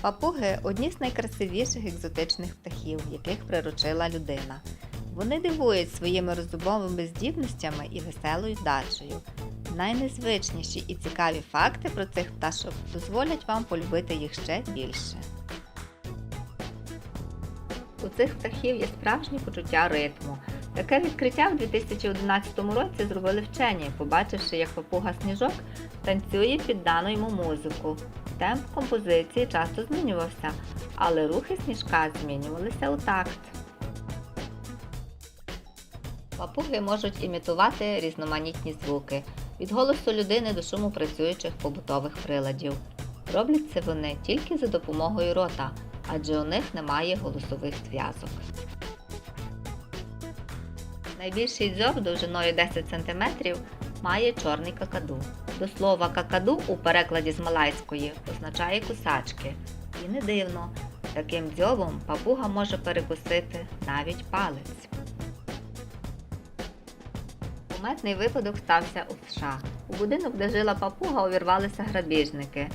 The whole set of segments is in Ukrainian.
Папуги одні з найкрасивіших екзотичних птахів, яких приручила людина. Вони дивують своїми розумовими здібностями і веселою вдачею. Найнезвичніші і цікаві факти про цих пташок дозволять вам полюбити їх ще більше. У цих птахів є справжнє почуття ритму. Таке відкриття в 2011 році зробили вчені, побачивши, як папуга сніжок танцює під дану йому музику. Темп композиції часто змінювався, але рухи сніжка змінювалися у такт. Папуги можуть імітувати різноманітні звуки від голосу людини до шуму працюючих побутових приладів. Роблять це вони тільки за допомогою рота, адже у них немає голосових зв'язок. Найбільший дзьоб довжиною 10 см має чорний какаду. До слова какаду у перекладі з малайської означає кусачки. І не дивно, таким дзьобом папуга може перекусити навіть палець. Куметний випадок стався у США. У будинок, де жила папуга, увірвалися грабіжники.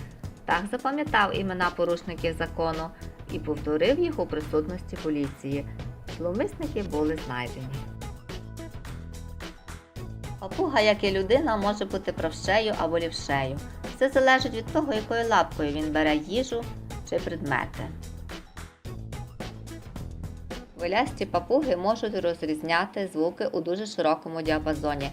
Так запам'ятав імена порушників закону і повторив їх у присутності поліції. Зловмисники були знайдені. Папуга, як і людина, може бути правшею або лівшею. Все залежить від того, якою лапкою він бере їжу чи предмети. Хвилясті папуги можуть розрізняти звуки у дуже широкому діапазоні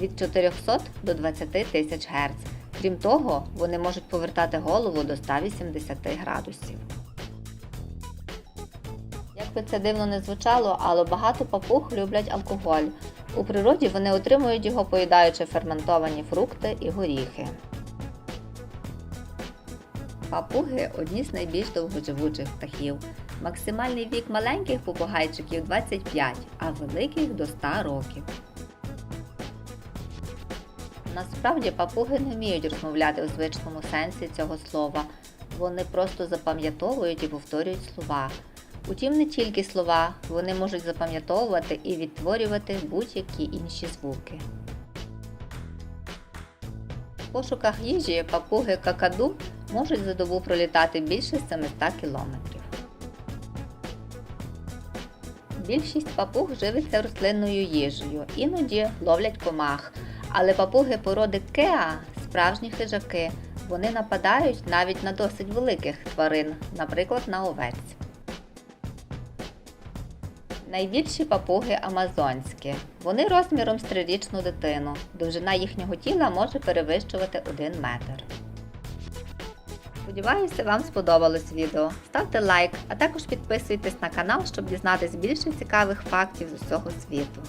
від 400 до 20 тисяч Гц. Крім того, вони можуть повертати голову до 180 градусів. Би це дивно не звучало, але багато папуг люблять алкоголь. У природі вони отримують його, поїдаючи ферментовані фрукти і горіхи. Папуги одні з найбільш довгоживучих птахів. Максимальний вік маленьких попугайчиків 25, а великих до 100 років. Насправді папуги не вміють розмовляти у звичному сенсі цього слова. Вони просто запам'ятовують і повторюють слова. Утім, не тільки слова, вони можуть запам'ятовувати і відтворювати будь-які інші звуки. В пошуках їжі папуги какаду можуть за добу пролітати більше 700 кілометрів. Більшість папуг живиться рослинною їжею, іноді ловлять комах. Але папуги породи Кеа справжні хижаки. Вони нападають навіть на досить великих тварин, наприклад, на овець. Найбільші папуги амазонські. Вони розміром з трирічну дитину. Довжина їхнього тіла може перевищувати 1 метр. Сподіваюся, вам сподобалось відео. Ставте лайк, а також підписуйтесь на канал, щоб дізнатись більше цікавих фактів з усього світу.